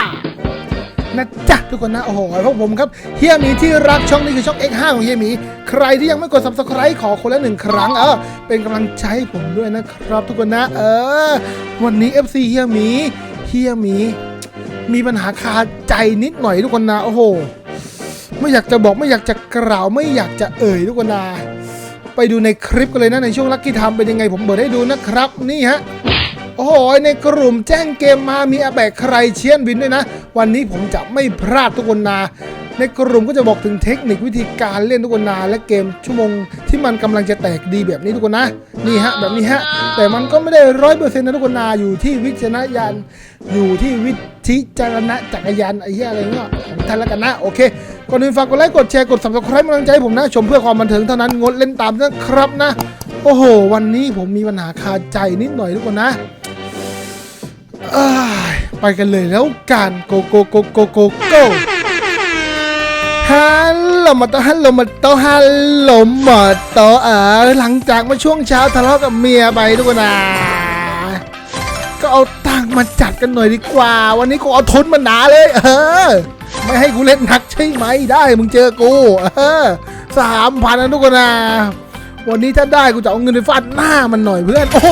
านะจ๊ะทุกคนนะ โอ้โหพวกผมครับเฮียหมีที่รักช่องนี้คือช่อง X5 ของเฮียหมีใครที่ยังไม่กด subscribe ขอคนละหนึ่งครั้งเออเป็นกำลังใจให้ผมด้วยนะครับ ทุกคนนะ เออ วันนี้ FC เฮียหมีเฮียหมี มีปัญหาคาใจนิดหน่อยทุกคนนะโอ้โห ไม่อยากจะบอกไม่อยากจะกล่าวไม่อยากจะเอ่ยทุกคนนะไปดูในคลิปกันเลยนะในช่วงลักกี้ทำเป็นยังไงผมเปิดให้ดูนะครับ นี่ฮะ โอ้โห ในกลุ่มแจ้งเกมมามีอาแบกใครเชียนวินด้วยนะ วันนี้ผมจะไม่พลาดทุกคนนาในกลุ่มก็จะบอกถึงเทคนิควิธีการเล่นทุกคนนาและเกมชั่วโมงที่มันกำลังจะแตกดีแบบนี้ทุกคนนะ นี่ฮะแบบนี้ฮะ แต่มันก็ไม่ได้ร้อยเปอร์เซ็นต์นะทุกคนนาอยู่ที่วิจารณญาณอยู่ที่วิธิจารณจักรยานไอ้เหี้ยอะไรเงี้ยของท่านละกันนะโอเคก่อนอื่นฝากกดไลค์กดแชร์กด subscribe กำลังใจผมนะ ชมเพื่อความบันเทิงเท่านั้นงดเล่นตามนะครับนะ โอ้โห วันนี้ผมมีปัญหาคาใจนิดหน่อยทุกคนนะ ไปกันเลยแล้วกันโกโกโกโกโกโกฮัลโหลมาโตฮัลโหลมาโตฮัลโหลมาโตเออหลังจากเมื่อช่วงเช้าทะเลาะกับเมียไปทุกคนนะก็เอาตังค์มาจัดกันหน่อยดีกว่า วันนี้กูเอาทุนมาหนาเลย เออ ไม่ให้กูเล่นหนักใช่ไหมได้มึงเจอกูเออสามพันนะทุกคนนะวันนี้ถ้าได้กูจะเอาเงินไปฟาดหน้ามันหน่อยเพื่อน โอ้โห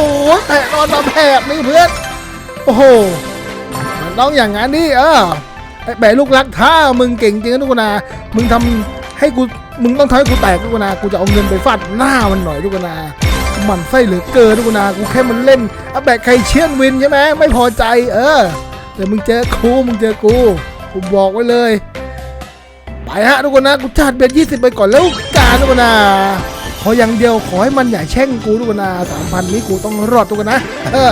แตะนอนมาแบบนี้เพื่อน โอ้โหมันต้องอย่างนั้นดิเออไอ้แบะลูกรักถ้ามึงเก่งจริงนะทุกคนนะมึงทำให้กูมึงต้องทำให้กูแตกทุกคนนะกูจะเอาเงินไปฟาดหน้ามันหน่อยทุกคนนะมันไส้เหลือเกินทุกคนนะกูแค่มันเล่นอะแบะใครเชียนวินใช่ไหมไม่พอใจ เออแต่มึงเจอกูมึงเจอกูกูบอกไว้เลยไปฮะทุกคนนะกูจัดเบ็ดยี่สิบไปก่อนแล้วการทุกคนนะขออย่างเดียวขอให้มันอย่าแช่งกูทุกคนนะสามพันนี้กูต้องรอดทุกคนนะเออ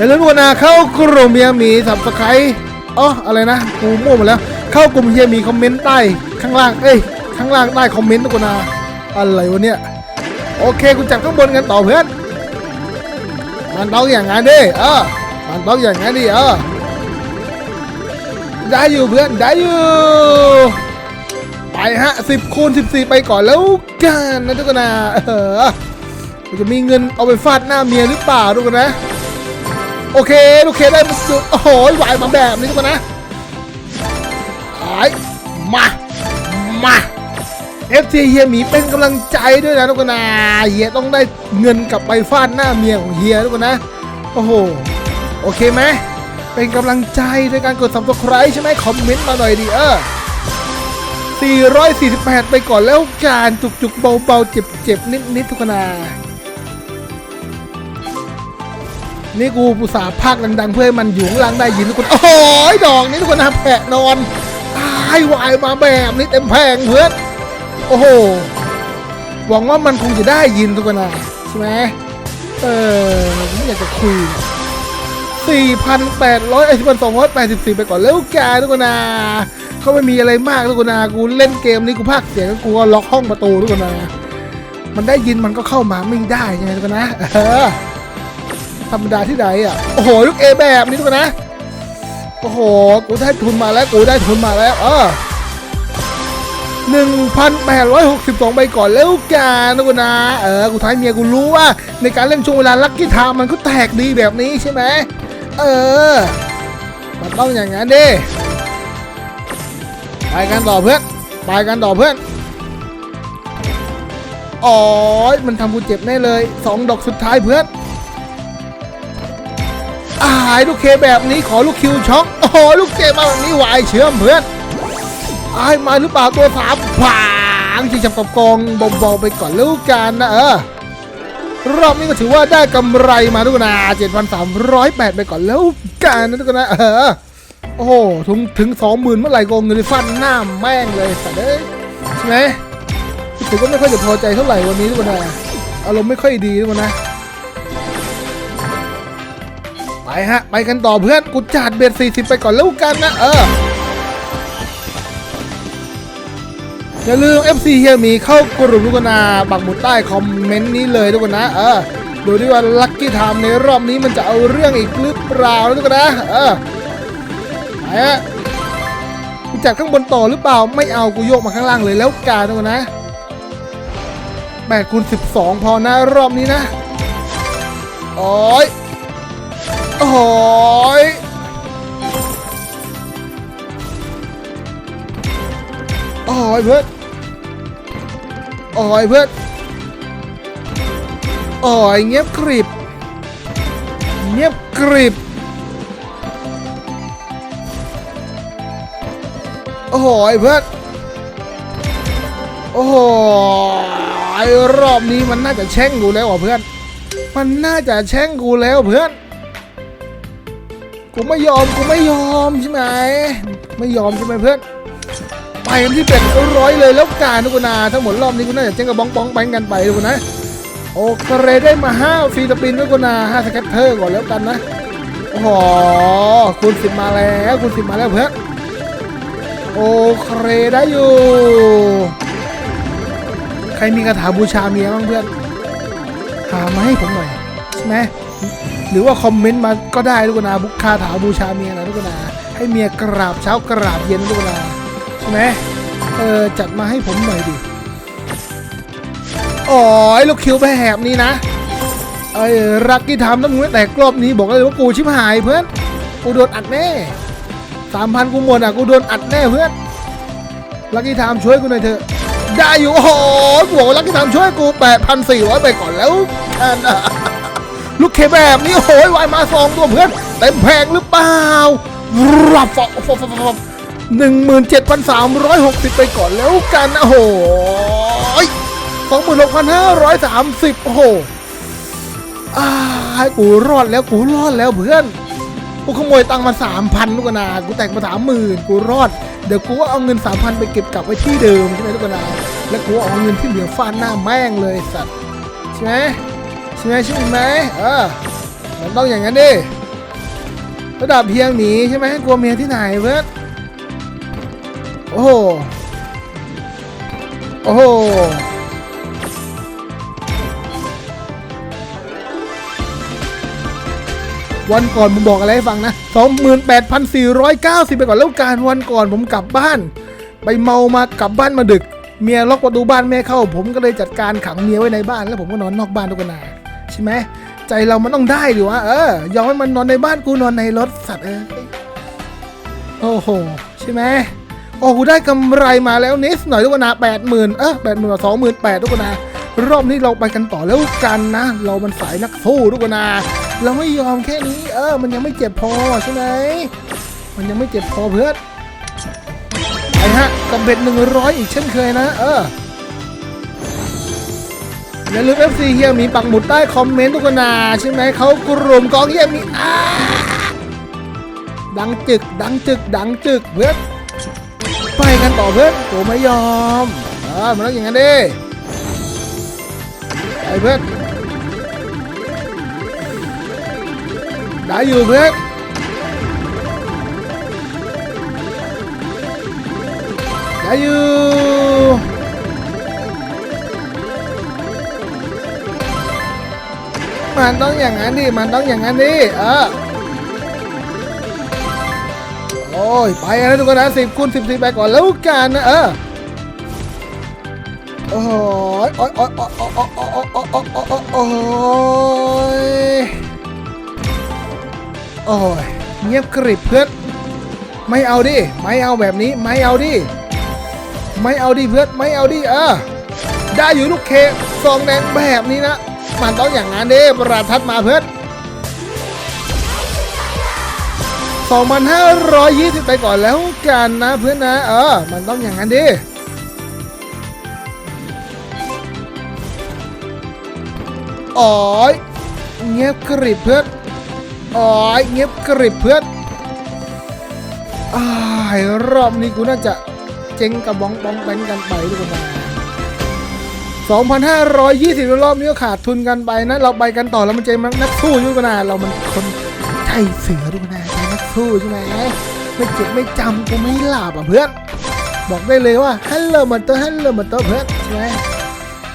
อย่าลืมกดนะเข้ากลุ่มเฮียมีสับสไครอ๋ออะไรนะกูมั่วหมดแล้ว เข้ากลุ่มเฮียมีคอมเมนต์ใต้ข้างล่างเอ้ยข้างล่างใต้คอมเมนต์ทุกคนนะอะไรวะเนี่ยโอเคกูจับข้างบนกันต่อเพื่อนมันต้องอย่างงั้นดิเออมันต้องอย่างงั้นดิเออได้อยู่เพื่อนได้อยู่ไปฮะสิบคูณสิบสี่ไปก่อนแล้วกันนะทุกคนนะเออจะมีเงินเอาไปฟาดหน้าเมียหรือเปล่าทุกคนนะ โอเคโอเคได้มาสุดโอ้โหไหวมาแบบนี้ทุกคนนะหายมามาเอฟซีเฮียหมีเป็นกำลังใจด้วยนะทุกคนนะเฮียต้องได้เงินกลับไปฟาดหน้าเมียของเฮียทุกคนนะโอ้โหโอเคไหมเป็นกำลังใจด้วยการกด subscribe ใช่ไหมคอมเมนต์มาหน่อยดิเออ448 ไปก่อนแล้วการจุกๆเบาๆเจ็บๆนิดๆทุกคนนะ นี่กูปุตสาห์พากดัง ๆ เพื่อให้มันอยู่ข้างล่างได้ยินทุกคนโอ้โหดอกนี้ทุกคนนะแผะนอนตายวายมาแบบนี้เต็มแพงเพื่อนโอ้โหหวังว่ามันคงจะได้ยินทุกคนนะใช่ไหมเออไม่อยากจะคุย 4,800ไอ้4,284 ไปก่อนแล้วแกทุกคนนะเขาไม่มีอะไรมากทุกคนนะกูเล่นเกมนี้กูพากเสียงกูก็ล็อกห้องประตูทุกคนนะมันได้ยินมันก็เข้ามาไม่ได้ไงทุกคนนะเออ ธรรมดาที่ไหนอะ โอ้โห ลูกเอแบบนี้ทุกคนนะ โอ้โห กูได้ทุนมาแล้ว กูได้ทุนมาแล้ว เออหนึ่งพันแปดร้อยหกสิบสองใบก่อนแล้วกันทุกคนนะ เออ กูท้ายเมียกูรู้ว่า ในการเล่นช่วงเวลาลัคกี้ไทม์มันก็แตกดีแบบนี้ใช่ไหม เออ มันต้องอย่างนั้นดิไปกันต่อเพื่อน ไปกันต่อเพื่อนอ๋อ มันทำกูเจ็บแน่เลยสองดอกสุดท้ายเพื่อน อายลูกเคแบบนี้ขอลูกคิวช็อกโอ้โหลูกเจมาแบบนี้วายเชื่อมเพื่อนอายมาหรือเปล่าตัวสามผางที่จับกับกองเบาๆไปก่อนลูกกันนะเออรอบนี้ก็ถือว่าได้กำไรมาทุกนา7,308ไปก่อนแล้วกันนะทุกคนนะเออโอ้โหถึงถึงสองหมื่นเมื่อไหร่กองเงินฟันหน้าแม่งเลยสัตว์เอ้ยใช่ไหมถือว่าไม่ค่อยจะพอใจเท่าไหร่วันนี้ทุกคนนะอารมณ์ไม่ค่อยดีทุกคนน ฮะ ไปกันต่อเพื่อนกูจัดเบ็ด40 ไปก่อนแล้วกันนะ เออ อย่าลืม FC เฮียมีเข้ากลุ่มทุกนนะปักหมุดใต้คอมเมนต์นี้เลยทุกคนนะ เออ ดูดิว่าลัคกี้ไทม์ในรอบนี้มันจะเอาเรื่องอีกหรือเปล่าทุกคนนะ เออไปฮะกูจัดข้างบนต่อหรือเปล่า ไม่เอากูโยกมาข้างล่างเลยแล้วกันทุกคนนะ8คูณ12 พอนะรอบนี้นะ โอ้ย อยเพื่อนโอ้ยเพื่อนโอ้ยเงียบกริบ เงียบกริบโอ้โหไอ้เพื่อนโอ้โหรอบนี้มันน่าจะแช่งกูแล้วอะเพื่อน มันน่าจะแช่งกูแล้วเพื่อน กูไม่ยอมกูไม่ยอมใช่ไหม ไม่ยอมใช่ไหมเพื่อน ไปกันที่เป็ดร้อยเลยแล้วการทุกคนนะทั้งหมดรอบนี้กูน่าจะแจ้งกับบ้องบ้องแบงกันไปทุกคนนะโอเคได้มาห้าฟีตปินทุกคนนะห้าสแกตเตอร์ก่อนแล้วกันนะโอ้โหคูณสิบมาแล้วคูณสิบมาแล้วเพื่อนโอเคได้อยู่ ใครมีคาถาบูชาเมียบ้างเพื่อนหามาให้ผมหน่อยใช่ไหมหรือว่าคอมเมนต์มาก็ได้ทุกคนนะบุคคาถาบูชาเมียนะทุกคนนะให้เมียกราบเช้ากราบเย็นทุกคนนะ ใช่ไหมเออจัดมาให้ผมหน่อยดิอ๋อไอ้ลูกคิวไปแหบนี่นะไอ้รักที่ทำต้องมึงแต่กรอบนี้บอกเลยว่ากูชิบหายเพื่อนกูโดนอัดแน่สามพันกูหมดอะกูโดนอัดแน่เพื่อนลักกี้ทม์ช่วยกูหน่อยเถอะได้อยู่โอ้โหบวกลักกี้ทม์ช่วยกูแปดพันสี่ร้อยไปก่อนแล้วลูกเคแบบนี้โอ้โหวายมาสองตัวเพื่อนเต็มแพงหรือเปล่ารับฟอฟอฟอฟอ กหนึ่งหมื่นเจ็ดพันสามร้อยหกสิบไปก่อนแล้วกันนะโอ้โหสองหมื่นหกพันห้าร้อยสามสิบโอ้โหอ้ากูรอดแล้วกูรอดแล้วเพื่อนกูขโมยตังค์มาสามพันลูกนากูแตกมาสามหมื่นกูรอด เดี๋ยวกูเอาเงินสามพันไปเก็บกลับไว้ที่เดิมใช่ไหมลูกกนาแล้วกูเอาเงินที่เหลือฟาดหน้าแม่งเลยสัตว์ใช่ไหมใช่ไหมใช่ไหมเออมันต้องอย่างนั้นดิระดับเพียงหนีใช่ไหมกลัวเมียที่ไหนเพื่อน โอ้โห โอ้โห วันก่อนผมบอกอะไรให้ฟังนะ 28,490 ไปก่อนแล้วการวันก่อนผมกลับบ้าน ไปเมามากลับบ้านมาดึก เมียล็อกประตูบ้านแม่เข้า ผมก็เลยจัดการขังเมียไว้ในบ้านแล้วผมก็นอนนอกบ้านทุกนนาใช่ไหมใจเรามันต้องได้ดิวะเออยอมให้มันนอนในบ้านกูนอนในรถสัตว์เออโอ้โห ใช่ไหม โอ้กูได้กำไรมาแล้วนิดหน่อยทุกคนนะแปดหมื่นเออแปดหมื่นสองหมื่นแปดทุกคนนะรอบนี้เราไปกันต่อแล้วกันนะ เรามันสายนักสู้ทุกคนนะเราไม่ยอมแค่นี้ เออ มันยังไม่เจ็บพอใช่ไหมมันยังไม่เจ็บพอเพื่อนไปฮะกับเบ็ดหนึ่งร้อยอีกเช่นเคยนะ เอออย่าลืม FC เฮียมีปักหมุดใต้คอมเมนต์ทุกคนนะใช่ไหมเขากลุ่มกองเฮียมีอ้าดังจึกดังจึกดังจึกเพื่อน ไปกันต่อเพื่อนโอ้ไม่ยอมเออมันต้องอย่างนั้นดิไปเพื่อนได้อยู่เพื่อนได้อยู่มันต้องอย่างนั้นดิมันต้องอย่างนั้นดิเออ โอ้ย ไปนะทุกคนนะสิบคูณสิบสี่ไปก่อนแล้วกันนะเออโอ้ยโอ้ยโอ้ยโอ้ยโอ้ยโอ้ยโอ้ยเงียบกริบเพื่อนไม่เอาดิ ไม่เอาแบบนี้ ไม่เอาดิ ไม่เอาดิเพื่อนไม่เอาดิเออได้อยู่ลูกเคสองแดงแบบนี้นะ มันต้องอย่างนั้นดิประทัดมาเพื่อน 2,520 ไปก่อนแล้วกันนะเพื่อนนะ เออ มันต้องอย่างนั้นดิอ๋อยเงียบกริบเพื่อนอ๋อยเงียบกริบเพื่อนอ้ายรอบนี้กูน่าจะเจ๊งกับบ้องบ้องแบงกันไปทุกคนนะ2,520 รอบนี้ก็ขาดทุนกันไปนะ เราไปกันต่อแล้วมันเจ๊งนักสู้ทุกคนนะเรามันคนใจเสือทุกคนนะ สู้ใช่ไหมไม่เจ็บไม่จำกูไม่หลับอะเพื่อน บอกได้เลยว่าฮัลโหลมันเตอร์ฮัลโหลมันเตอร์เพื่อนใช่ไหม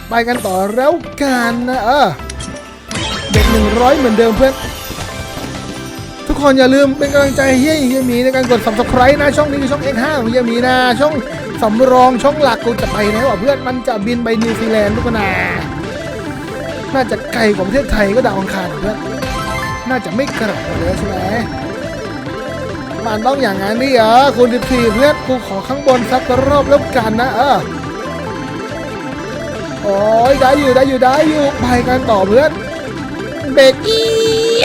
ไปกันต่อแล้วกันนะเออเด็กหนึ่งร้อยเหมือนเดิมเพื่อนทุกคนอย่าลืมเป็นกำลังใจให้เฮียเฮียมีในการกด subscribe นะช่องนี้คือช่อง X5 ของเฮียมีนะช่องสำรองช่องหลักกูจะไปไหนวะเพื่อนมันจะบินไปนิวซีแลนด์ทุกคนนะน่าจะไกลกว่าประเทศไทยก็ดาวอังคารเพื่อนน่าจะไม่กลับมาเลยใช่ไหม มันต้องอย่างนั้นดิเหรอคุณสิบสี่เพื่อนกูขอข้างบนสักรอบแล้วกันนะเออโอ้ยได้อยู่ได้อยู่ได้อยู่ไปกันต่อเพื่อนเบรกอี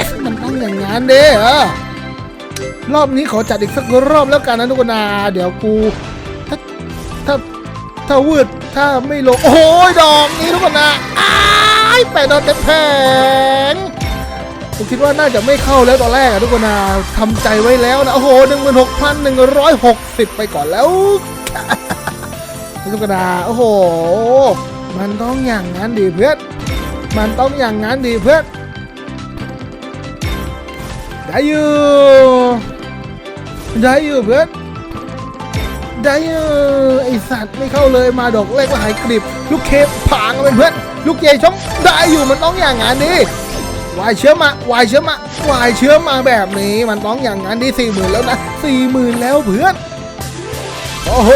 สมันต้องอย่างนั้นเด้เออรอบนี้ขอจัดอีกสักรอบแล้วกันนะทุกคนนะเดี๋ยวกู ถ้าถ้าถ้าวืดถ้าไม่ลง โอ้ยดอกนี้ทุกคนนะอ้ายแปดดอกเต็มแผง ผมคิดว่าน่าจะไม่เข้าแล้วตอนแรกอะทุกคนนะทำใจไว้แล้วนะโอ้โหหนึ่งหมื่นหกพันหนึ่งร้อยหกสิบไปก่อนแล้วทุกคนนะโอ้โห มันต้องอย่างนั้นดีเพื่อนมันต้องอย่างนั้นดีเพื่อนได้อยู่ได้อยู่เพื่อนได้อยู่ไอสัตว์ไม่เข้าเลยมาดอกแรกก็หายกริบ ลูกเคปผางเป็นเพื่อนลูกเยช่องได้อยู่มันต้องอย่างนั้นดิ วายเชื้อมาวายเชื้อมาวายเชื้อมาแบบนี้ มันต้องอย่างนั้นดิสี่หมื่นแล้วนะสี่หมื่นแล้วเพื่อนโอ้โห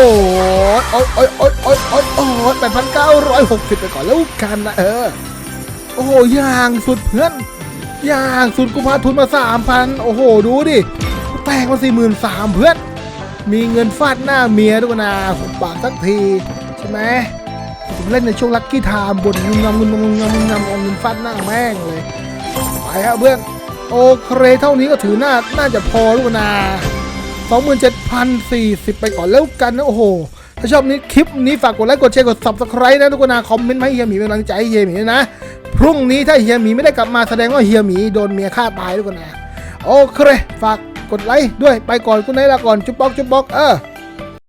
โอ้ยโอ้ยโอ้ยโอ้ยโอ้ยโอ้ยแปดพันเก้าร้อยหกสิบไปก่อนแล้วกันนะเออ โอ้โหอย่างสุดเพื่อน อย่างสุดกูพาทุนมาสามพันโอ้โห ดูดิ แตกมาสี่หมื่นสามเพื่อน มีเงินฟาดหน้าเมียด้วยนะผมปากสักที ใช่ไหมผมเล่นในช่วงลัคกี้ไทม์บนงุมงำงุมงำงุมงำงุมงเอาเงินฟาดหน้าแม่งเลย ไปครับเพื่อน โอเคเท่านี้ก็ถือน่าน่าจะพอด้วยนะสองหมื่นเจ็ดพันสี่สิบไปก่อนแล้วกันนะโอ้โห ถ้าชอบนี้คลิปนี้ฝากกดไลค์กดแชร์กด subscribe นะทุกคนนะคอมเมนต์มาให้เฮียหมีเป็นกำลังใจให้เฮียหมีนะ พรุ่งนี้ถ้าเฮียหมีไม่ได้กลับมาแสดงว่าเฮียหมีโดนเมียฆ่าตายทุกคนนะโอเค ฝากกดไลค์ด้วยไปก่อนคุณนายลาก่อนจุ๊บป๊อกจุ๊บป๊อกเออ